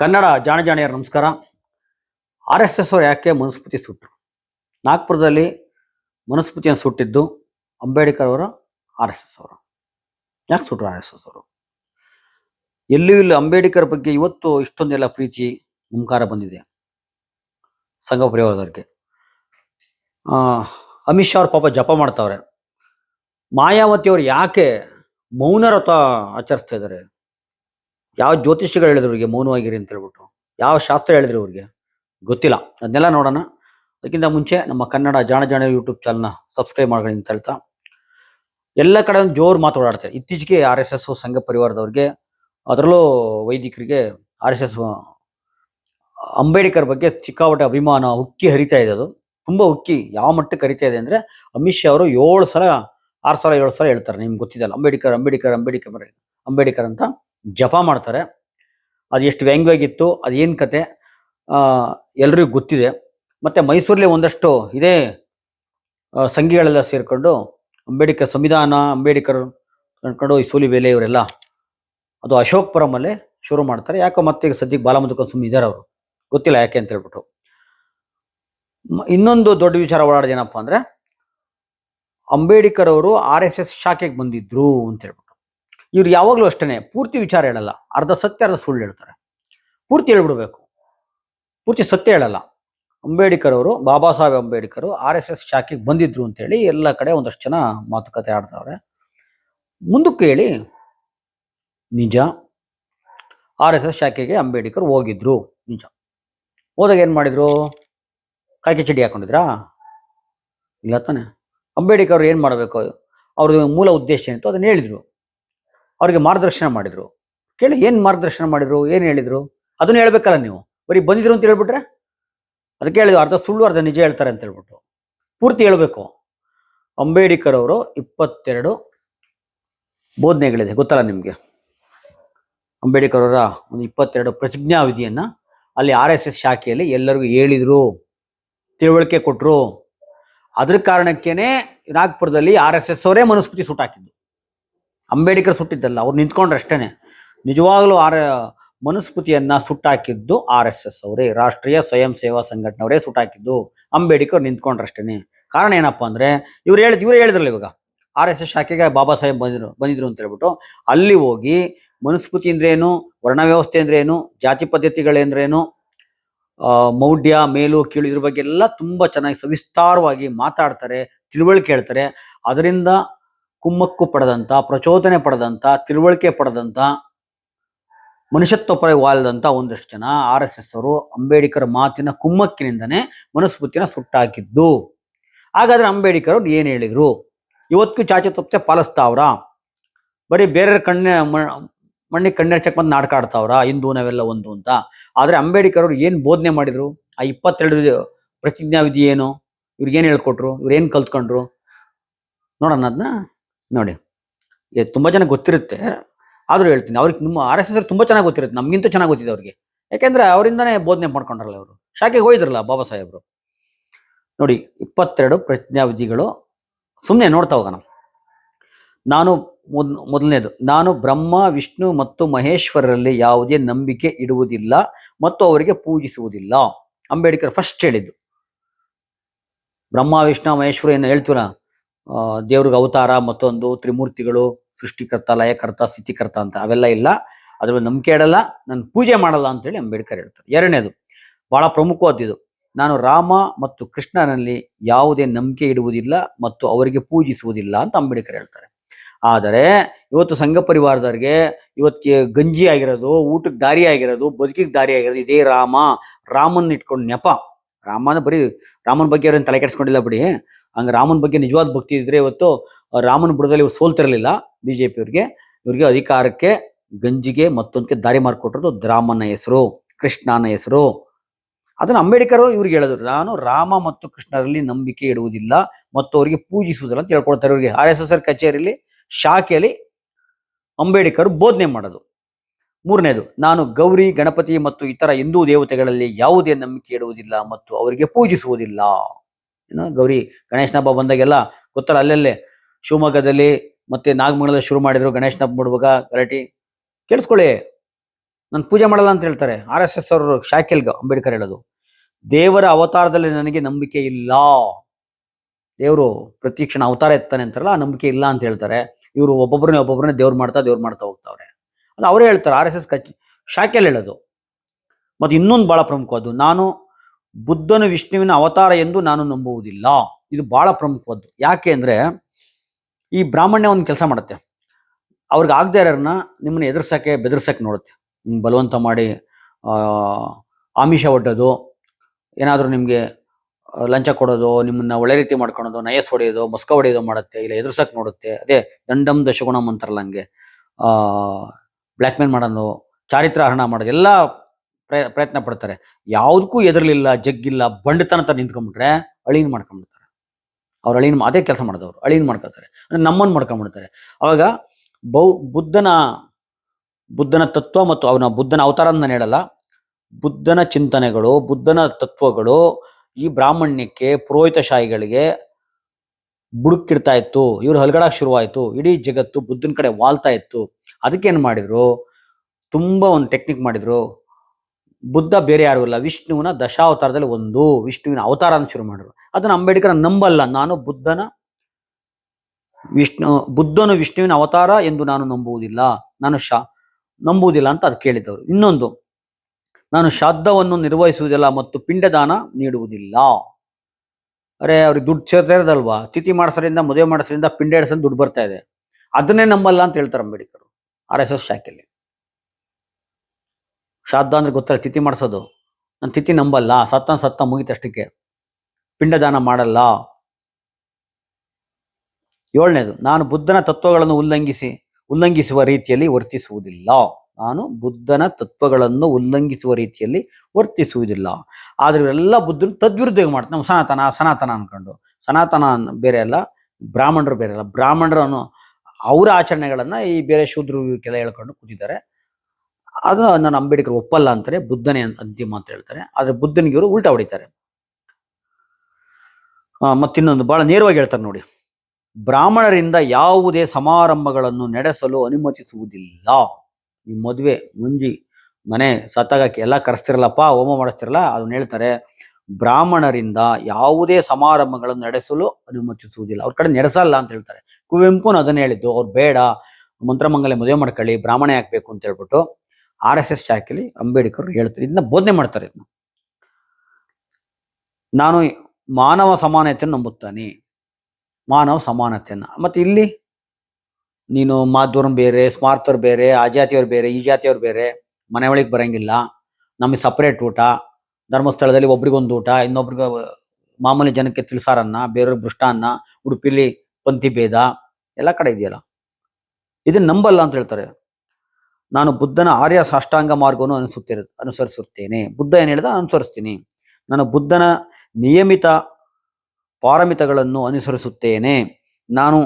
ಕನ್ನಡ ಜಾಣ ಜಾಣಿಯರ ನಮಸ್ಕಾರ. R S S ಅವರು ಯಾಕೆ ಮನುಸ್ಮೃತಿ ಸುಟ್ಟರು ನಾಗ್ಪುರದಲ್ಲಿ ಮನುಸ್ಮೃತಿಯನ್ನು ಸುಟ್ಟಿದ್ದು ಅಂಬೇಡ್ಕರ್ ಅವರು ಆರ್ ಎಸ್ ಎಸ್ ಅವರು. ಯಾಕೆ ಸುಟ್ಟರು ಆರ್ ಎಸ್ ಎಸ್ ಅವರು? ಎಲ್ಲೂ ಇಲ್ಲ, ಅಂಬೇಡ್ಕರ್ ಬಗ್ಗೆ ಇವತ್ತು ಇಷ್ಟೊಂದೆಲ್ಲ ಪ್ರೀತಿ, ಮುಂಕಾರ ಬಂದಿದೆ ಸಂಘ ಪರಿವಾರದವ್ರಿಗೆ. ಅಮಿತ್ ಶಾ ಅವ್ರ ಪಾಪ ಜಪ ಮಾಡ್ತಾವ್ರೆ. ಮಾಯಾವತಿ ಅವರು ಯಾಕೆ ಮೌನರತ ಆಚರಿಸ್ತಾ ಇದ್ದಾರೆ? ಯಾವ ಜ್ಯೋತಿಷ್ಯಗಳು ಹೇಳಿದ್ರು ಇವ್ರಿಗೆ ಮೌನವಾಗಿರಿ ಅಂತ ಹೇಳ್ಬಿಟ್ಟು? ಯಾವ ಶಾಸ್ತ್ರ ಹೇಳಿದ್ರು ಇವ್ರಿಗೆ ಗೊತ್ತಿಲ್ಲ. ಅದನ್ನೆಲ್ಲ ನೋಡೋಣ. ಅದಕ್ಕಿಂತ ಮುಂಚೆ ನಮ್ಮ ಕನ್ನಡ ಜಾಣ ಜಾಣ ಯೂಟ್ಯೂಬ್ ಚಾನಲ್ನ ಸಬ್ಸ್ಕ್ರೈಬ್ ಮಾಡ್ಕೊಳ್ಳಿ ಅಂತ ಹೇಳ್ತಾ. ಎಲ್ಲ ಕಡೆ ಒಂದು ಜೋರು ಮಾತಾಡ್ತಾರೆ. ಇತ್ತೀಚೆಗೆ ಆರ್ ಎಸ್ ಎಸ್ ಸಂಘ ಪರಿವಾರದವ್ರಿಗೆ, ಅದರಲ್ಲೂ ವೈದಿಕರಿಗೆ ಆರ್ ಎಸ್ ಎಸ್ ಅಂಬೇಡ್ಕರ್ ಬಗ್ಗೆ ಸಿಕ್ಕಾಪಟ್ಟೆ ಅಭಿಮಾನ ಉಕ್ಕಿ ಹರಿತಾ ಇದೆ ಅದು. ತುಂಬ ಉಕ್ಕಿ ಯಾವ ಮಟ್ಟಕ್ಕೆ ಹರಿತಾ ಇದೆ ಅಂದರೆ ಅಮಿತ್ ಶಾ ಅವರು ಏಳು ಸಲ, ಆರು ಸಲ, ಏಳು ಸಲ ಹೇಳ್ತಾರೆ. ನಿಮ್ಗೆ ಗೊತ್ತಿದ್ದಲ್ಲ ಅಂಬೇಡ್ಕರ್ ಅಂಬೇಡ್ಕರ್ ಅಂಬೇಡ್ಕರ್ ಅಂಬೇಡ್ಕರ್ ಅಂತ. ಜಪ ಮಾಡ್ತಾರೆ. ಅದು ಎಷ್ಟು ವ್ಯಂಗ್ಯವಾಗಿತ್ತು ಏನು ಕತೆ ಎಲ್ರಿಗೂ ಗೊತ್ತಿದೆ. ಮತ್ತು ಮೈಸೂರಲ್ಲಿ ಒಂದಷ್ಟು ಇದೇ ಸಂಘಿಗಳೆಲ್ಲ ಸೇರಿಕೊಂಡು ಅಂಬೇಡ್ಕರ್ ಸಂವಿಧಾನ, ಅಂಬೇಡ್ಕರ್ ಅಂದ್ಕೊಂಡು ಈ ಸೂಲಿಬೇಲೆ ಇವರೆಲ್ಲ, ಅದು ಅಶೋಕ್ ಪುರಮಲ್ಲೇ ಶುರು ಮಾಡ್ತಾರೆ. ಯಾಕೋ ಮತ್ತೆ ಈಗ ಸದ್ಯಕ್ಕೆ ಬಾಲಮುದುಕೊಂಡು ಸುಮ್ಮನೆ ಇದ್ದಾರೆ ಅವರು. ಗೊತ್ತಿಲ್ಲ ಯಾಕೆ ಅಂತ ಹೇಳ್ಬಿಟ್ಟು. ಇನ್ನೊಂದು ದೊಡ್ಡ ವಿಚಾರ ಓಡಾಡೋದೇನಪ್ಪ ಏನಪ್ಪಾ ಅಂದ್ರೆ, ಅಂಬೇಡ್ಕರ್ ಅವರು ಆರ್ ಎಸ್ ಎಸ್ ಶಾಖೆಗೆ ಬಂದಿದ್ರು ಅಂತ ಹೇಳ್ಬಿಟ್ಟು. ಇವ್ರು ಯಾವಾಗಲೂ ಅಷ್ಟೇ ಪೂರ್ತಿ ವಿಚಾರ ಹೇಳಲ್ಲ. ಅರ್ಧ ಸತ್ಯ, ಅರ್ಧ ಸುಳ್ಳು ಹೇಳ್ತಾರೆ. ಪೂರ್ತಿ ಹೇಳ್ಬಿಡ್ಬೇಕು. ಪೂರ್ತಿ ಸತ್ಯ ಹೇಳಲ್ಲ. ಅಂಬೇಡ್ಕರ್ ಅವರು, Baba Saheb Ambedkar, R S S ಶಾಖೆಗೆ ಬಂದಿದ್ರು ಅಂತೇಳಿ ಎಲ್ಲ ಕಡೆ ಒಂದಷ್ಟು ಜನ ಮಾತುಕತೆ ಆಡ್ತಾವ್ರೆ ಮುಂದಕ್ಕೆ ಹೇಳಿ, ನಿಜ, ಆರ್ ಎಸ್ ಎಸ್ ಶಾಖೆಗೆ ಅಂಬೇಡ್ಕರ್ ಹೋಗಿದ್ರು. ನಿಜ. ಹೋದಾಗ ಏನು ಮಾಡಿದ್ರು? ಕಾಕಿ ಚಡಿ ಹಾಕೊಂಡಿದ್ರಾ? ಇಲ್ಲ ತಾನೆ. ಅಂಬೇಡ್ಕರ್ ಅವ್ರು ಏನು ಮಾಡಬೇಕು? ಅವ್ರದ್ದು ಮೂಲ ಉದ್ದೇಶ ಏನಿತ್ತು ಅದನ್ನ ಹೇಳಿದ್ರು. ಅವ್ರಿಗೆ ಮಾರ್ಗದರ್ಶನ ಮಾಡಿದ್ರು. ಕೇಳಿ, ಏನು ಮಾರ್ಗದರ್ಶನ ಮಾಡಿದ್ರು? ಏನು ಹೇಳಿದರು? ಅದನ್ನ ಹೇಳ್ಬೇಕಲ್ಲ ನೀವು. ಬರೀ ಬಂದಿದ್ರು ಅಂತ ಹೇಳ್ಬಿಟ್ರೆ ಅದಕ್ಕೆ ಹೇಳಿದ್ರು, ಅರ್ಧ ಸುಳ್ಳು, ಅರ್ಧ ನಿಜ ಹೇಳ್ತಾರೆ ಅಂತ ಹೇಳ್ಬಿಟ್ಟು. ಪೂರ್ತಿ ಹೇಳಬೇಕು. ಅಂಬೇಡ್ಕರ್ ಅವರು ಇಪ್ಪತ್ತೆರಡು ಬೋಧನೆಗಳಿದೆ. ಗೊತ್ತಲ್ಲ ನಿಮಗೆ? ಅಂಬೇಡ್ಕರ್ ಅವರ ಒಂದು ಇಪ್ಪತ್ತೆರಡು ಪ್ರತಿಜ್ಞಾವಿಧಿಯನ್ನ ಅಲ್ಲಿ ಆರ್ ಎಸ್ ಎಸ್ ಶಾಖೆಯಲ್ಲಿ ಎಲ್ಲರಿಗೂ ಹೇಳಿದ್ರು. ತಿಳುವಳಿಕೆ ಕೊಟ್ಟರು ಅದ್ರ ಕಾರಣಕ್ಕೇನೆ ನಾಗ್ಪುರದಲ್ಲಿ ಆರ್ ಎಸ್ ಎಸ್ ಅವರೇ ಮನುಸ್ಮೃತಿ ಸುಟ್ಟಾಕಿದ್ದು ಅಂಬೇಡ್ಕರ್ ಸುಟ್ಟಿದ್ದಲ್ಲ, ಅವ್ರು ನಿಂತ್ಕೊಂಡ್ರೆ ಅಷ್ಟೇ ನಿಜವಾಗ್ಲೂ ಆರ್ ಮನುಸ್ಮೃತಿಯನ್ನ ಸುಟ್ಟಾಕಿದ್ದು ಆರ್ ಎಸ್ ಎಸ್ ಅವರೇ, ರಾಷ್ಟ್ರೀಯ ಸ್ವಯಂ ಸೇವಾ ಸಂಘಟನೆಯವರೇ ಸುಟ್ಟಾಕಿದ್ದು ಅಂಬೇಡ್ಕರ್ ನಿಂತ್ಕೊಂಡ್ರೆ ಅಷ್ಟೇನೆ ಕಾರಣ ಏನಪ್ಪಾ ಅಂದ್ರೆ, ಇವ್ರು ಹೇಳಿದ್, ಇವ್ರು ಹೇಳಿದ್ರಲ್ಲ ಇವಾಗ, ಆರ್ ಎಸ್ ಎಸ್ ಶಾಖೆಗೆ ಬಾಬಾ ಸಾಹೇಬ್ ಬಂದಿದ್ರು ಬಂದಿದ್ರು ಅಂತ ಹೇಳ್ಬಿಟ್ಟು, ಅಲ್ಲಿ ಹೋಗಿ ಮನುಸ್ಮೃತಿ ಅಂದ್ರೇನು ವರ್ಣ ವ್ಯವಸ್ಥೆ ಅಂದ್ರೇನು ಜಾತಿ ಪದ್ಧತಿಗಳೇಂದ್ರೇನು ಮೌಢ್ಯ, ಮೇಲು, ಕೀಳು ಇದ್ರ ಬಗ್ಗೆ ಎಲ್ಲ ತುಂಬಾ ಚೆನ್ನಾಗಿ ಸವಿಸ್ತಾರವಾಗಿ ಮಾತಾಡ್ತಾರೆ, ತಿಳುವಳಿಕೆ ಹೇಳ್ತಾರೆ. ಅದರಿಂದ ಕುಮ್ಮಕ್ಕು ಪಡೆದಂಥ ಪ್ರಚೋದನೆ ಪಡೆದಂಥ ತಿಳುವಳಿಕೆ ಪಡೆದಂಥ ಮನುಷ್ಯತ್ವ ವಾಲದಂಥ ಒಂದಷ್ಟು ಜನ ಆರ್ ಎಸ್ ಎಸ್ ಅವರು ಅಂಬೇಡ್ಕರ್ ಮಾತಿನ ಕುಮ್ಮಕ್ಕಿನಿಂದನೇ ಮನುಸ್ಮೃತಿನ ಸುಟ್ಟಾಕಿದ್ದು. ಹಾಗಾದ್ರೆ ಅಂಬೇಡ್ಕರ್ ಅವ್ರು ಏನು ಹೇಳಿದ್ರು? ಇವತ್ತಿಗೂ ಚಾಚೆ ತಪ್ಪೆ ಪಾಲಿಸ್ತಾವ್ರ ಬರೀ ಬೇರೆ ಕಣ್ಣ ಮಣ್ಣಿಗೆ ಕಣ್ಣೆರ್ಚಕ್ ಬಂದು ನಾಟಕ ಆಡ್ತಾವ್ರ ಹಿಂದೂ ನಾವೆಲ್ಲ ಒಂದು ಅಂತ. ಆದ್ರೆ ಅಂಬೇಡ್ಕರ್ ಅವ್ರು ಏನು ಬೋಧನೆ ಮಾಡಿದ್ರು? ಆ ಇಪ್ಪತ್ತೆರಡು ಪ್ರತಿಜ್ಞಾವಿಧಿ ಏನು? ಇವ್ರಿಗೇನು ಹೇಳ್ಕೊಟ್ರು? ಇವ್ರು ಏನು ಕಲ್ತ್ಕೊಂಡ್ರು? ನೋಡೋಣ ಅದನ್ನ ನೋಡಿ. ತುಂಬ ಜನ ಗೊತ್ತಿರುತ್ತೆ. ಆದರೂ ಹೇಳ್ತೀನಿ ಅವ್ರಿಗೆ ನಿಮ್ಮ ಆರ್ ಎಸ್ ಎಸ್ ತುಂಬಾ ಚೆನ್ನಾಗಿ ಗೊತ್ತಿರುತ್ತೆ. ನಮಗಿಂತ ಚೆನ್ನಾಗಿ ಗೊತ್ತಿದೆ ಅವ್ರಿಗೆ. ಯಾಕೆಂದ್ರೆ ಅವರಿಂದನೇ ಬೋಧನೆ ಮಾಡ್ಕೊಂಡ್ರಲ್ಲ ಅವರು ಶಾಖೆಗೆ ಹೋಗಿದ್ರಲ್ಲ ಬಾಬಾ ಸಾಹೇಬ್ರು ನೋಡಿ ಇಪ್ಪತ್ತೆರಡು ಪ್ರಜ್ಞಾವಿಧಿಗಳು. ಸುಮ್ಮನೆ ನೋಡ್ತಾ ಹೋಗೋಣ. ನಾನು ಮೊದ್ ಮೊದಲನೇದು. ನಾನು ಬ್ರಹ್ಮ ವಿಷ್ಣು ಮತ್ತು ಮಹೇಶ್ವರರಲ್ಲಿ ಯಾವುದೇ ನಂಬಿಕೆ ಇಡುವುದಿಲ್ಲ ಮತ್ತು ಅವರಿಗೆ ಪೂಜಿಸುವುದಿಲ್ಲ. ಅಂಬೇಡ್ಕರ್ ಫಸ್ಟ್ ಹೇಳಿದ್ದು. ಬ್ರಹ್ಮ ವಿಷ್ಣು ಮಹೇಶ್ವರ ಏನು ಆ, ದೇವ್ರಿಗೆ ಅವತಾರ ಮತ್ತೊಂದು ತ್ರಿಮೂರ್ತಿಗಳು, ಸೃಷ್ಟಿಕರ್ತ, ಲಯಕರ್ತ, ಸ್ಥಿತಿಕರ್ತ ಅಂತ ಅವೆಲ್ಲ ಇಲ್ಲ. ಅದ್ರ ನಂಬಿಕೆ ಇಡಲ್ಲ, ನಾನು ಪೂಜೆ ಮಾಡಲ್ಲ ಅಂತೇಳಿ ಅಂಬೇಡ್ಕರ್ ಹೇಳ್ತಾರೆ. ಎರಡನೇದು, ಬಹಳ ಪ್ರಮುಖವಾದ್ದು ನಾನು ರಾಮ ಮತ್ತು ಕೃಷ್ಣನಲ್ಲಿ ಯಾವುದೇ ನಂಬಿಕೆ ಇಡುವುದಿಲ್ಲ ಮತ್ತು ಅವರಿಗೆ ಪೂಜಿಸುವುದಿಲ್ಲ ಅಂತ ಅಂಬೇಡ್ಕರ್ ಹೇಳ್ತಾರೆ. ಆದರೆ ಇವತ್ತು ಸಂಘ ಪರಿವಾರದವ್ರಿಗೆ ಇವತ್ತಿಗೆ ಗಂಜಿ ಆಗಿರೋದು ಊಟಕ್ಕೆ ದಾರಿ ಆಗಿರೋದು ಬದುಕಿಗೆ ದಾರಿ ಆಗಿರೋದು ಇದೇ ರಾಮ. ರಾಮನ್ ಇಟ್ಕೊಂಡು ನೆಪ. ರಾಮನ ಬರೀ ರಾಮನ ಬಗ್ಗೆ ಅವ್ರೇನು ತಲೆ ಕೆಡಿಸ್ಕೊಂಡಿಲ್ಲ ಬಿಡಿ. ಹಂಗೆ ರಾಮನ ಬಗ್ಗೆ ನಿಜವಾದ ಭಕ್ತಿ ಇದ್ರೆ ಇವತ್ತು ರಾಮನ ಬುಡದಲ್ಲಿ ಇವ್ರು ಸೋಲ್ತಿರಲಿಲ್ಲ ಬಿ ಜೆ ಪಿಯವ್ರಿಗೆ ಇವ್ರಿಗೆ ಅಧಿಕಾರಕ್ಕೆ ಗಂಜಿಗೆ ಮತ್ತೊಂದಕ್ಕೆ ದಾರಿ ಮಾಡಿಕೊಟ್ಟಿರೋದು ರಾಮನ ಹೆಸರು, ಕೃಷ್ಣನ ಹೆಸರು. ಅದನ್ನ ಅಂಬೇಡ್ಕರ್ ಇವ್ರಿಗೆ ಹೇಳಿದ್ರು ನಾನು ರಾಮ ಮತ್ತು ಕೃಷ್ಣರಲ್ಲಿ ನಂಬಿಕೆ ಇಡುವುದಿಲ್ಲ ಮತ್ತು ಅವರಿಗೆ ಪೂಜಿಸುವುದಿಲ್ಲ ಅಂತ ಹೇಳ್ಕೊಡ್ತಾರೆ ಇವರಿಗೆ. ಆರ್ ಎಸ್ ಎಸ್ ಆರ್ ಕಚೇರಿಯಲ್ಲಿ ಶಾಖೆಯಲ್ಲಿ ಅಂಬೇಡ್ಕರ್ ಬೋಧನೆ ಮಾಡೋದು. ಮೂರನೇದು, ನಾನು ಗೌರಿ, ಗಣಪತಿ ಮತ್ತು ಇತರ ಹಿಂದೂ ದೇವತೆಗಳಲ್ಲಿ ಯಾವುದೇ ನಂಬಿಕೆ ಇಡುವುದಿಲ್ಲ ಮತ್ತು ಅವರಿಗೆ ಪೂಜಿಸುವುದಿಲ್ಲ. ಏನು? ಗೌರಿ, ಗಣೇಶನ ಹಬ್ಬ ಬಂದಾಗೆಲ್ಲ ಗೊತ್ತಲ್ಲ, ಅಲ್ಲಲ್ಲೇ ಶಿವಮೊಗ್ಗದಲ್ಲಿ ಮತ್ತೆ ನಾಗಮಂಗಲದಲ್ಲಿ ಶುರು ಮಾಡಿದ್ರು, ಗಣೇಶನ ಹಬ್ಬ ಮಾಡುವಾಗ ಗಲಾಟಿ. ಕೇಳಿಸ್ಕೊಳ್ಳಿ. ನಾನು ಪೂಜೆ ಮಾಡಲ್ಲ ಅಂತ ಹೇಳ್ತಾರೆ. ಆರ್ ಎಸ್ ಎಸ್ ಅವರು ಶಾಖೆಲ್ಗ ಅಂಬೇಡ್ಕರ್ ಹೇಳೋದು. ದೇವರ ಅವತಾರದಲ್ಲಿ ನನಗೆ ನಂಬಿಕೆ ಇಲ್ಲ. ದೇವರು ಪ್ರತಿ ಕ್ಷಣ ಅವತಾರ ಎತ್ತಾನೆ ಅಂತಾರಲ್ಲ ನಂಬಿಕೆ ಇಲ್ಲ ಅಂತ ಹೇಳ್ತಾರೆ. ಇವರು ಒಬ್ಬೊಬ್ಬರನ್ನೇ ಒಬ್ಬೊಬ್ಬರನ್ನೇ ದೇವ್ರು ಮಾಡ್ತಾ ದೇವ್ರು ಮಾಡ್ತಾ ಹೋಗ್ತಾವ್ರೆ. ಅದು ಅವರೇ ಹೇಳ್ತಾರೆ, ಆರ್ ಎಸ್ ಎಸ್ ಕಚ್, ಶಾಖೆಯಲ್ಲಿ ಹೇಳೋದು. ಮತ್ತು ಇನ್ನೊಂದು ಬಹಳ ಪ್ರಮುಖವಾದ್ದು ನಾನು ಬುದ್ಧನು ವಿಷ್ಣುವಿನ ಅವತಾರ ಎಂದು ನಾನು ನಂಬುವುದಿಲ್ಲ. ಇದು ಬಹಳ ಪ್ರಮುಖವಾದ್ದು ಯಾಕೆ ಅಂದ್ರೆ, ಈ ಬ್ರಾಹ್ಮಣ್ಯ ಒಂದು ಕೆಲಸ ಮಾಡುತ್ತೆ. ಅವ್ರಿಗೆ ಆಗದೆ ಇರೋರನ್ನ ನಿಮ್ಮನ್ನ ಎದುರ್ಸೋಕ್ಕೆ, ಬೆದರ್ಸಕ್ಕೆ ನೋಡುತ್ತೆ. ಬಲವಂತ ಮಾಡಿ ಆಮಿಷ ಒಡ್ಡೋದು, ಏನಾದರೂ ನಿಮಗೆ ಲಂಚ ಕೊಡೋದು, ನಿಮ್ಮನ್ನ ಒಳ್ಳೆ ರೀತಿ ಮಾಡ್ಕೊಳೋದು, ನಯಸ್ ಹೊಡೆಯೋದು, ಮಸ್ಕ ಹೊಡೆಯೋದು ಮಾಡುತ್ತೆ, ಇಲ್ಲ ಎದುರ್ಸಕ್ಕೆ ನೋಡುತ್ತೆ. ಅದೇ ದಂಡಂ ದಶಗುಣಂ ಅಂತಾರಲ್ಲ ಹಂಗೆ. ಬ್ಲ್ಯಾಕ್ ಮೇಲ್ ಮಾಡೋದು, ಚಾರಿತ್ರ ಹರಣ ಮಾಡೋದು ಎಲ್ಲ ಪ್ರಯ, ಪ್ರಯತ್ನ ಪಡ್ತಾರೆ. ಯಾವುದಕ್ಕೂ ಎದುರ್ಲಿಲ್ಲ ಜಗ್ಗಿಲ್ಲ, ಬಂಡತನ ತರ ನಿಂತ್ಕೊಂಡ್ಬಿಟ್ರೆ ಅಳಿನ ಮಾಡ್ಕೊಂಡ್ಬಿಡ್ತಾರೆ. ಅವ್ರು ಅಳಿನ್ ಅದೇ ಕೆಲಸ ಮಾಡಿದವರು ಅಳಿನ್ ಮಾಡ್ಕೊತಾರೆ ಅಂದ್ರೆ ನಮ್ಮನ್ನು ಮಾಡ್ಕೊಂಡ್ಬಿಡ್ತಾರೆ. ಅವಾಗ ಬೌ, ಬುದ್ಧನ ಬುದ್ಧನ ತತ್ವ ಮತ್ತು ಅವನ ಬುದ್ಧನ ಅವತಾರ ಅಂತ ನಾನು ಹೇಳಲ್ಲ. ಬುದ್ಧನ ಚಿಂತನೆಗಳು, ಬುದ್ಧನ ತತ್ವಗಳು ಈ ಬ್ರಾಹ್ಮಣ್ಯಕ್ಕೆ ಪುರೋಹಿತಶಾಹಿಗಳಿಗೆ ಬುಡುಕಿಡ್ತಾ ಇತ್ತು, ಇವ್ರು ಹಲ್ಗಡಕ್ಕೆ ಶುರುವಾಯಿತು, ಇಡೀ ಜಗತ್ತು ಬುದ್ಧನ ಕಡೆ ವಾಲ್ತಾ ಇತ್ತು. ಅದಕ್ಕೆ ಏನು ಮಾಡಿದ್ರು? ತುಂಬಾ ಒಂದು ಟೆಕ್ನಿಕ್ ಮಾಡಿದ್ರು. ಬುದ್ಧ ಬೇರೆ ಯಾರು ಇಲ್ಲ. ವಿಷ್ಣುವಿನ ದಶಾವತಾರದಲ್ಲಿ ಒಂದು, ವಿಷ್ಣುವಿನ ಅವತಾರ ಅಂತ ಶುರು ಮಾಡಿದ್ರು. ಅದನ್ನ ಅಂಬೇಡ್ಕರ್ ನಂಬಲ್ಲ. ನಾನು ಬುದ್ಧನ ವಿಷ್ಣು, ಬುದ್ಧನು ವಿಷ್ಣುವಿನ ಅವತಾರ ಎಂದು ನಾನು ನಂಬುವುದಿಲ್ಲ. ನಾನು ಶಾ, ನಂಬುವುದಿಲ್ಲ ಅಂತ ಅದು ಕೇಳಿದವರು ಇನ್ನೊಂದು, ನಾನು ಶ್ರಾದ್ದವನ್ನು ನಿರ್ವಹಿಸುವುದಿಲ್ಲ ಮತ್ತು ಪಿಂಡದಾನ ನೀಡುವುದಿಲ್ಲ. ಅರೆ, ಅವ್ರಿಗೆ ದುಡ್ಡು ಸೇರ್ತಾ ಇರೋದಲ್ವಾ? ತಿಥಿ ಮಾಡಿಸೋದ್ರಿಂದ, ಮದುವೆ ಮಾಡಿಸೋದ್ರಿಂದ ಎಡ್ಸೋದು ದುಡ್ಡು ಬರ್ತಾ ಇದೆ. ಅದನ್ನೇ ನಂಬಲ್ಲ ಅಂತ ಹೇಳ್ತಾರೆ ಅಂಬೇಡ್ಕರ್, ಆರ್ ಎಸ್ ಎಸ್ ಶಾಖೆಯಲ್ಲಿ. ಶ್ರಾದ್ದ ಅಂದ್ರೆ ಗೊತ್ತಲ್ಲ, ತಿಥಿ ಮಾಡಿಸೋದು. ನಾನು ತಿಥಿ ನಂಬಲ್ಲ, ಸತ್ತ ಸತ್ತ ಮುಗಿತಷ್ಟಕ್ಕೆ ಪಿಂಡದಾನ ಮಾಡಲ್ಲ. ಏಳನೇದು, ನಾನು ಬುದ್ಧನ ತತ್ವಗಳನ್ನು ಉಲ್ಲಂಘಿಸಿ, ಉಲ್ಲಂಘಿಸುವ ರೀತಿಯಲ್ಲಿ ವರ್ತಿಸುವುದಿಲ್ಲ. ನಾನು ಬುದ್ಧನ ತತ್ವಗಳನ್ನು ಉಲ್ಲಂಘಿಸುವ ರೀತಿಯಲ್ಲಿ ವರ್ತಿಸುವುದಿಲ್ಲ. ಆದರೆ ಇವರೆಲ್ಲ ಬುದ್ಧನ ತದ್ವಿರುದ್ಧ ಮಾಡ್ತಾರೆ. ನಾವು ಸನಾತನ ಸನಾತನ ಅನ್ಕೊಂಡು. ಸನಾತನ ಬೇರೆ ಅಲ್ಲ, ಬ್ರಾಹ್ಮಣರು ಬೇರೆ ಅಲ್ಲ. ಬ್ರಾಹ್ಮಣರು ಅನ್ನೋ ಅವರ ಆಚರಣೆಗಳನ್ನ ಈ ಬೇರೆ ಶೂದ್ರರು ಕೆಲ ಹೇಳ್ಕೊಂಡು ಕೂತಿದ್ದಾರೆ. ಅದು ನಾನು ಅಂಬೇಡ್ಕರ್ ಒಪ್ಪಲ್ಲ ಅಂತಾರೆ, ಬುದ್ಧನೇ ಅಂತಿಮ ಅಂತ ಹೇಳ್ತಾರೆ. ಆದರೆ ಬುದ್ಧನಿಗೆ ಇವರು ಉಲ್ಟಾ ಹೊಡಿತಾರೆ. ಮತ್ತಿನ್ನೊಂದು ಬಹಳ ನೇರವಾಗಿ ಹೇಳ್ತಾರೆ ನೋಡಿ. ಬ್ರಾಹ್ಮಣರಿಂದ ಯಾವುದೇ ಸಮಾರಂಭಗಳನ್ನು ನಡೆಸಲು ಅನುಮತಿಸುವುದಿಲ್ಲ. ಈ ಮದುವೆ ಮುಂಜಿ ಮನೆ ಸತ್ತಾಗಕ್ಕೆ ಎಲ್ಲ ಕರೆಸ್ತಿರಲ್ಲಪ್ಪ, ಹೋಮ ಮಾಡಿಸ್ತಿರಲ್ಲ, ಅದನ್ನ ಹೇಳ್ತಾರೆ, ಬ್ರಾಹ್ಮಣರಿಂದ ಯಾವುದೇ ಸಮಾರಂಭಗಳನ್ನು ನಡೆಸಲು ಅನುಮತಿಸುವುದಿಲ್ಲ. ಅವ್ರ ಕಡೆ ನಡೆಸಲ್ಲ ಅಂತ ಹೇಳ್ತಾರೆ. ಕುವೆಂಪುನ ಅದನ್ನ ಹೇಳಿದ್ದು, ಅವ್ರು ಬೇಡ ಮಂತ್ರಮಂಗಲ ಮದುವೆ ಮಾಡ್ಕೊಳ್ಳಿ, ಬ್ರಾಹ್ಮಣ ಹಾಕ್ಬೇಕು ಅಂತ ಹೇಳ್ಬಿಟ್ಟು ಆರ್ ಎಸ್ ಎಸ್ ಶಾಖೆಯಲ್ಲಿ ಅಂಬೇಡ್ಕರ್ ಹೇಳ್ತಾರೆ. ಇದನ್ನ ಬೋಧನೆ ಮಾಡ್ತಾರೆ ಇದನ್ನ ನಾನು ಮಾನವ ಸಮಾನತೆಯನ್ನು ನಂಬುತ್ತಾನೆ. ಮಾನವ ಸಮಾನತೆಯನ್ನ. ಮತ್ತೆ ಇಲ್ಲಿ ನೀನು ಮಾಧ್ವರ್ ಬೇರೆ ಸ್ಮಾರ್ತರು ಬೇರೆ, ಆ ಜಾತಿಯವ್ರು ಬೇರೆ, ಈ ಜಾತಿಯವ್ರು ಬೇರೆ ಮನೆ ಒಳಗೆ ಬರಂಗಿಲ್ಲ. ನಮಗೆ ಸಪ್ರೇಟ್ ಊಟ, ಧರ್ಮಸ್ಥಳದಲ್ಲಿ ಒಬ್ರಿಗೊಂದು ಊಟ, ಇನ್ನೊಬ್ರಿಗೆ ಮಾಮೂಲಿ ಜನಕ್ಕೆ ತಿಳಿಸಾರನ್ನ ಬೇರೆಯವ್ರ ಬೃಷ್ಟಾನ್ನ ಉಡುಪಿಲಿ ಪಂಥಿ ಭೇದ, ಎಲ್ಲ ಕಡೆ ಇದೆಯಲ್ಲ. ಇದನ್ನ ನಂಬಲ್ಲ ಅಂತ ಹೇಳ್ತಾರೆ. ನಾನು ಬುದ್ಧನ ಆರ್ಯ ಸಾಷ್ಟಾಂಗ ಮಾರ್ಗವನ್ನು ಅನುಸುತ್ತಿರ ಅನುಸರಿಸುತ್ತೇನೆ. ಬುದ್ಧ ಏನು ಹೇಳಿದ? ಅನುಸರಿಸ್ತೀನಿ. ನಾನು ಬುದ್ಧನ ನಿಯಮಿತ ಪಾರಮಿತಗಳನ್ನು ಅನುಸರಿಸುತ್ತೇನೆ. ನಾನು,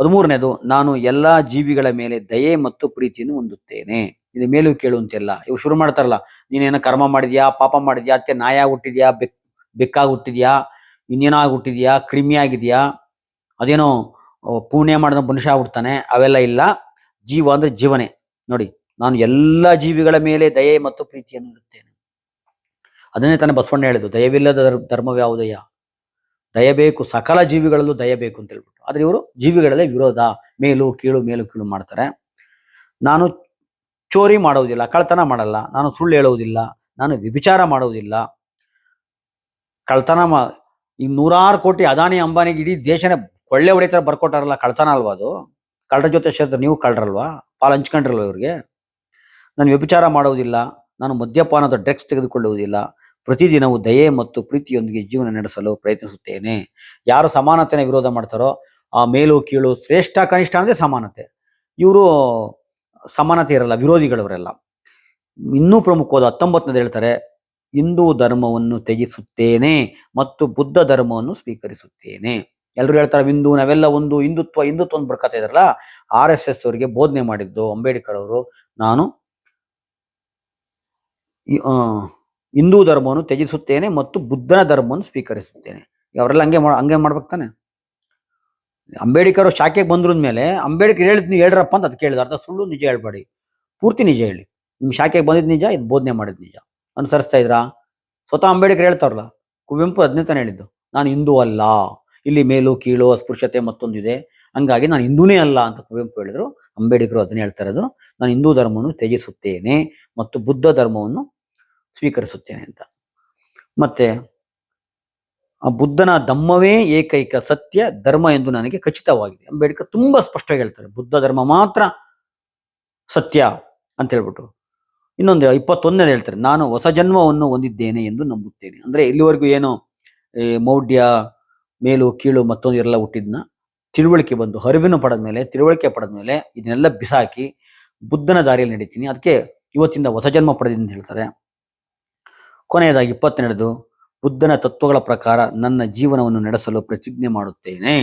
ಹದಿಮೂರನೇದು, ನಾನು ಎಲ್ಲ ಜೀವಿಗಳ ಮೇಲೆ ದಯೆ ಮತ್ತು ಪ್ರೀತಿಯನ್ನು ಹೊಂದುತ್ತೇನೆ. ಇದು ಮೇಲೂ ಕೇಳು ಅಂತೆಲ್ಲ. ಇವು ಶುರು ಮಾಡ್ತಾರಲ್ಲ, ನೀನೇನ ಕರ್ಮ ಮಾಡಿದ್ಯಾ, ಪಾಪ ಮಾಡಿದ್ಯಾ ಅದಕ್ಕೆ ನಾಯ ಹುಟ್ಟಿದ್ಯಾ ಬೆಕ್ ಬೆಕ್ಕಾಗಿ ಹುಟ್ಟಿದ್ಯಾ ಇನ್ನೇನಾಗಿ ಹುಟ್ಟಿದ್ಯಾ ಕ್ರಿಮಿ ಆಗಿದ್ಯಾ ಅದೇನೋ ಪುಣ್ಯ ಮಾಡಿದ ಮನುಷ್ಯ ಆಗ್ಬಿಡ್ತಾನೆ, ಅವೆಲ್ಲ ಇಲ್ಲ. ಜೀವ ಅಂದ್ರೆ ಜೀವನೇ. ನೋಡಿ, ನಾನು ಎಲ್ಲ ಜೀವಿಗಳ ಮೇಲೆ ದಯೆ ಮತ್ತು ಪ್ರೀತಿಯನ್ನು ಇಡುತ್ತೇನೆ. ಅದನ್ನೇ ತಾನೇ ಬಸವಣ್ಣ ಹೇಳಿದ್ದು, ದಯವಿಲ್ಲದ ಧರ್ಮವೇ ಯಾವುದಯ್ಯ? ದಯ ಬೇಕು, ಸಕಲ ಜೀವಿಗಳಲ್ಲೂ ದಯ ಬೇಕು ಅಂತ ಹೇಳ್ಬಿಟ್ಟು. ಆದ್ರೆ ಇವರು ಜೀವಿಗಳಲ್ಲೇ ವಿರೋಧ. ಮೇಲು, ಕೀಳು ಮೇಲು, ಕೀಳು ಮಾಡ್ತಾರೆ. ನಾನು ಚೋರಿ ಮಾಡುವುದಿಲ್ಲ ಕಳ್ತನ ಮಾಡಲ್ಲ, ನಾನು ಸುಳ್ಳು ಹೇಳುವುದಿಲ್ಲ ನಾನು ವ್ಯಭಿಚಾರ ಮಾಡುವುದಿಲ್ಲ ಕಳ್ತನ ಮಾ, ಈ ನೂರಾರು ಕೋಟಿ ಅದಾನಿ ಅಂಬಾನಿಗೆ ಇಡೀ ದೇಶನೇ ಕೊಳ್ಳೆ ಹೊಡಿತಾರೆ ಬರ್ಕೊಟ್ಟಾರಲ್ಲ ಕಳ್ತನ ಅಲ್ವಾ ಅದು? ಕಳ್ಳರ ಜೊತೆ ಸೇರಿದ್ರೆ ನೀವು ಕಳ್ಳರಲ್ವಾ? ಪಾಲು ಹಂಚ್ಕೊಂಡ್ರಲ್ವ ಇವ್ರಿಗೆ? ನಾನು ವ್ಯಭಿಚಾರ ಮಾಡುವುದಿಲ್ಲ ನಾನು ಮದ್ಯಪಾನದ ಡ್ರಗ್ಸ್ ತೆಗೆದುಕೊಳ್ಳುವುದಿಲ್ಲ, ಪ್ರತಿದಿನವೂ ದಯೆ ಮತ್ತು ಪ್ರೀತಿಯೊಂದಿಗೆ ಜೀವನ ನಡೆಸಲು ಪ್ರಯತ್ನಿಸುತ್ತೇನೆ. ಯಾರು ಸಮಾನತೆನ ವಿರೋಧ ಮಾಡ್ತಾರೋ, ಆ ಮೇಲು ಕೀಳು ಶ್ರೇಷ್ಠ ಕನಿಷ್ಠ ಅನ್ನೋದೇ ಸಮಾನತೆ. ಇವರು ಸಮಾನತೆ ಇರಲ್ಲ, ವಿರೋಧಿಗಳವರೆಲ್ಲ. ಇನ್ನೂ ಪ್ರಮುಖವಾದ ಹತ್ತೊಂಬತ್ತನೇದು ಹೇಳ್ತಾರೆ, ಹಿಂದೂ ಧರ್ಮವನ್ನು ತ್ಯಜಿಸುತ್ತೇನೆ ಮತ್ತು ಬುದ್ಧ ಧರ್ಮವನ್ನು ಸ್ವೀಕರಿಸುತ್ತೇನೆ. ಎಲ್ಲರೂ ಹೇಳ್ತಾರೆ, ಹಿಂದೂ, ನಾವೆಲ್ಲ ಒಂದು ಹಿಂದುತ್ವ ಹಿಂದುತ್ವ ಅಂತ ಬರ್ಕತಾ ಇದಾರಲ್ಲ ಆರ್ ಎಸ್ ಎಸ್ ಅವರಿಗೆ ಬೋಧನೆ ಮಾಡಿದ್ದು ಅಂಬೇಡ್ಕರ್ ಅವರು. ನಾನು ಹಿಂದೂ ಧರ್ಮವನ್ನು ತ್ಯಜಿಸುತ್ತೇನೆ ಮತ್ತು ಬುದ್ಧನ ಧರ್ಮವನ್ನು ಸ್ವೀಕರಿಸುತ್ತೇನೆ. ಅವರೆಲ್ಲ ಹಂಗೆ ಮಾಡ ಹಂಗೆ ಮಾಡ್ಬೇಕು ತಾನೆ? ಅಂಬೇಡ್ಕರ್ ಶಾಖೆಗೆ ಬಂದ್ರ ಮೇಲೆ ಅಂಬೇಡ್ಕರ್ ಹೇಳಿದ್ ನೀವು ಹೇಳ್ರಪ್ಪ ಅಂತ ಅದು ಕೇಳಿದ ಅರ್ಥ ಸುಳ್ಳು, ನಿಜ ಹೇಳ್ಬೇಡಿ. ಪೂರ್ತಿ ನಿಜ ಹೇಳಿ. ನಿಮ್ಮ ಶಾಖೆಗೆ ಬಂದಿದ್ದು ನಿಜ, ಇದು ಬೋಧನೆ ಮಾಡಿದ್ ನಿಜ. ಅನುಸರಿಸ್ತಾ ಇದ್ರಾ? ಸ್ವತಃ ಅಂಬೇಡ್ಕರ್ ಹೇಳ್ತಾರಲ್ಲ, ಕುವೆಂಪು ಅದನ್ನೇ ತಾನೇ ಹೇಳಿದ್ದು, ನಾನು ಹಿಂದೂ ಅಲ್ಲ. ಇಲ್ಲಿ ಮೇಲು ಕೀಳು ಅಸ್ಪೃಶ್ಯತೆ ಮತ್ತೊಂದಿದೆ. ಹಂಗಾಗಿ ನಾನು ಹಿಂದೂನೇ ಅಲ್ಲ ಅಂತ ಕುವೆಂಪು ಹೇಳಿದ್ರು. ಅಂಬೇಡ್ಕರ್ ಅದನ್ನೇ ಹೇಳ್ತಾ ಇರೋದು. ನಾನು ಹಿಂದೂ ಧರ್ಮವನ್ನು ತ್ಯಜಿಸುತ್ತೇನೆ ಮತ್ತು ಬುದ್ಧ ಧರ್ಮವನ್ನು ಸ್ವೀಕರಿಸುತ್ತೇನೆ ಅಂತ. ಮತ್ತೆ ಬುದ್ಧನ ಧಮ್ಮವೇ ಏಕೈಕ ಸತ್ಯ ಧರ್ಮ ಎಂದು ನನಗೆ ಖಚಿತವಾಗಿದೆ. ಅಂಬೇಡ್ಕರ್ ತುಂಬಾ ಸ್ಪಷ್ಟವಾಗಿ ಹೇಳ್ತಾರೆ. ಬುದ್ಧ ಧರ್ಮ ಮಾತ್ರ ಸತ್ಯ ಅಂತ ಹೇಳ್ಬಿಟ್ಟು. ಇನ್ನೊಂದು ಇಪ್ಪತ್ತೊಂದನೇ ಹೇಳ್ತಾರೆ. ನಾನು ಹೊಸ ಜನ್ಮವನ್ನು ಹೊಂದಿದ್ದೇನೆ ಎಂದು ನಂಬುತ್ತೇನೆ. ಅಂದ್ರೆ ಇಲ್ಲಿವರೆಗೂ ಏನು ಮೌಢ್ಯ, ಮೇಲು, ಕೀಳು ಮತ್ತೊಂದು ಎಲ್ಲ ಹುಟ್ಟಿದ್ನ? ತಿಳುವಳಿಕೆ ಬಂದು ಹರಿವಿನ ಪಡೆದ ಮೇಲೆ, ತಿಳುವಳಿಕೆ ಪಡೆದ ಮೇಲೆ ಇದನ್ನೆಲ್ಲ ಬಿಸಾಕಿ ಬುದ್ಧನ ದಾರಿಯಲ್ಲಿ ನಡೀತೀನಿ. ಅದಕ್ಕೆ ಇವತ್ತಿಂದ ಹೊಸ ಜನ್ಮ ಪಡೆದಿದ್ದೀನಿ ಅಂತ ಹೇಳ್ತಾರೆ. ಕೊನೆಯದಾಗಿ ಇಪ್ಪತ್ತೆರಡು ಬುದ್ಧನ ತತ್ವಗಳ ಪ್ರಕಾರ ನನ್ನ ಜೀವನವನ್ನು ನಡೆಸಲು ಪ್ರತಿಜ್ಞೆ ಮಾಡುತ್ತೇನೆ.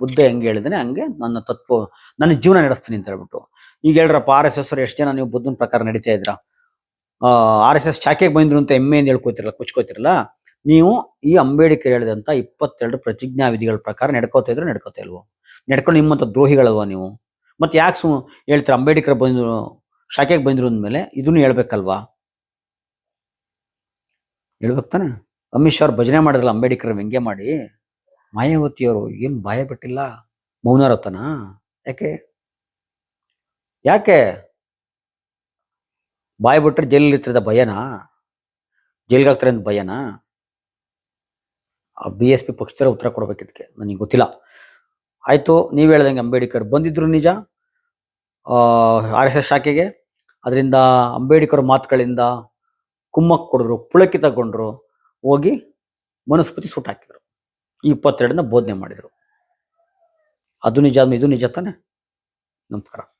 ಬುದ್ಧ ಹೆಂಗೆ ಹೇಳಿದನೆ, ಹಂಗೆ ನನ್ನ ತತ್ವ, ನನ್ನ ಜೀವನ ನಡೆಸ್ತೀನಿ ಅಂತ ಹೇಳ್ಬಿಟ್ಟು. ಈಗ ಹೇಳ್ರಪ್ಪ ಆರ್ ಎಸ್ ಎಸ್ ಎಷ್ಟು ಜನ ನೀವು ಬುದ್ಧನ ಪ್ರಕಾರ ನಡೀತಾ ಇದ್ರ? ಆರ್ ಎಸ್ ಎಸ್ ಶಾಖೆಗೆ ಬಂದ್ರು ಅಂತ ಹೆಮ್ಮೆಯಿಂದ ಹೇಳ್ಕೊತಿರಲ್ಲ, ಕುಚ್ಕೋತಿರಲ್ಲ? ನೀವು ಈ ಅಂಬೇಡ್ಕರ್ ಹೇಳಿದಂತ ಇಪ್ಪತ್ತೆರಡು ಪ್ರತಿಜ್ಞಾ ವಿಧಿಗಳ ಪ್ರಕಾರ ನಡ್ಕೋತಾ ಇದ್ರೆ ನಡ್ಕೋತಾ ಇಲ್ವೋ? ನಡ್ಕೊಂಡು ನಿಮ್ಮಂತ ದ್ರೋಹಿಗಳಲ್ವಾ ನೀವು? ಮತ್ತೆ ಯಾಕೆ ಸು ಹೇಳ್ತೀರ ಅಂಬೇಡ್ಕರ್ ಬಂದ್ರು, ಶಾಖೆಗೆ ಬಂದ್ರು ಅಂದ್ಮೇಲೆ ಇದನ್ನು ಹೇಳ್ಬೇಕಲ್ವಾ? ಹೇಳ್ಬೇಕು ತಾನೆ ಅಮಿತ್ ಶಾ ಅವ್ರು ಭಜನೆ ಮಾಡಿದ್ರಲ್ಲ, ಅಂಬೇಡ್ಕರ್ ವ್ಯಂಗ್ಯ ಮಾಡಿ, ಮಾಯಾವತಿಯವರು ಏನು ಭಯ ಬಿಟ್ಟಿಲ್ಲ ಮೌನರತನ ಯಾಕೆ? ಯಾಕೆ? ಬಾಯ್ ಬಿಟ್ಟರೆ ಜೈಲಲ್ಲಿ ಇರ್ತಿರದ ಭಯನಾ? ಜೈಲ್ಗೆ ಹಾಕ್ತಾರೆ ಅಂತ ಭಯನಾ? ಬಿ ಎಸ್ ಪಿ ಪಕ್ಷದವರ ಉತ್ತರ ಕೊಡ್ಬೇಕಿದ್ದಕ್ಕೆ ನನಗೆ ಗೊತ್ತಿಲ್ಲ. ಆಯ್ತು, ನೀವು ಹೇಳ್ದಂಗೆ ಅಂಬೇಡ್ಕರ್ ಬಂದಿದ್ರು ನಿಜ ಆರ್ ಎಸ್ ಎಸ್ ಶಾಖೆಗೆ. ಅದರಿಂದ ಅಂಬೇಡ್ಕರ್ ಮಾತುಗಳಿಂದ ಕುಮ್ಮಕ್ ಕೊಡಿದ್ರು, ಪುಳಕಿ ತಗೊಂಡ್ರು, ಹೋಗಿ ಮನಸ್ಪತಿ ಸುಟ್ಟು ಹಾಕಿದ್ರು. ಇಪ್ಪತ್ತೆರಡನ್ನ ಬೋಧನೆ ಮಾಡಿದ್ರು. ಅದು ನಿಜ, ಇದು ನಿಜ ತಾನೆ? ನಮಸ್ಕಾರ.